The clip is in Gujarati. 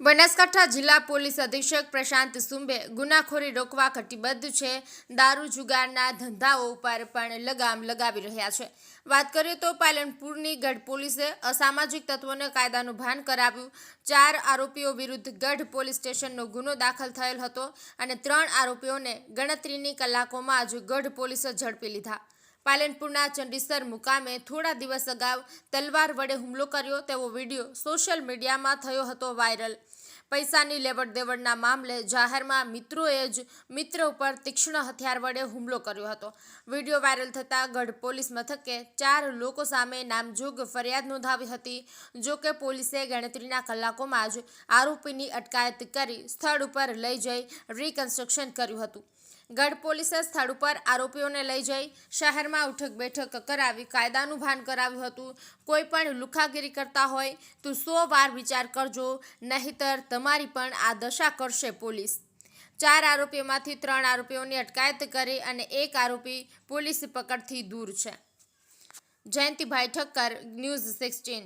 બનાસકાંઠા જિલ્લા પોલીસ અધિક્ષક પ્રશાંત સુંબે ગુનાખોરી રોકવા કટિબદ્ધ છે. દારૂ જુગારના ધંધાઓ ઉપર પણ લગામ લગાવી રહ્યા છે. વાત કરીએ તો પાલનપુરની ગઢ પોલીસે અસામાજિક તત્વોને કાયદાનું ભાન કરાવ્યું. ચાર આરોપીઓ વિરુદ્ધ ગઢ પોલીસ સ્ટેશનનો ગુનો દાખલ થયેલ હતો અને ત્રણ આરોપીઓને ગણતરીની કલાકોમાં જ ગઢ પોલીસે ઝડપી લીધા. પાલનપુરના ચંડીસર મુકામે થોડા દિવસ અગાઉ તલવાર વડે હુમલો કર્યો તેવો વીડિયો સોશિયલ મીડિયામાં થયો હતો વાયરલ. પૈસાની લેવડ દેવડના મામલે જાહેરમાં મિત્રોએ જ મિત્ર ઉપર તીક્ષ્ણ હથિયાર વડે હુમલો કર્યો હતો. વીડિયો વાયરલ થતાં ગઢ પોલીસ મથકે ચાર લોકો સામે નામજોગ ફરિયાદ નોંધાવી હતી. જો કે પોલીસે ગણતરીના કલાકોમાં જ આરોપીની અટકાયત કરી સ્થળ ઉપર લઈ જઈ રિકન્સ્ટ્રક્શન કર્યું હતું. ગઢ પોલીસે સ્થળ ઉપર આરોપીઓને લઈ જઈ શહેરમાં ઉઠક બેઠક કરાવી કાયદાનું ભાન કરાવ્યું હતું. કોઈ પણ લુખાગીરી કરતા હોય તો સો વાર વિચાર કરજો, નહીતર તમારી પણ આ દશા કરશે પોલીસ. ચાર આરોપીઓમાંથી ત્રણ આરોપીઓની અટકાયત કરી અને એક આરોપી પોલીસ પકડથી દૂર છે. Jayantibhai Thakkar, news sixteen.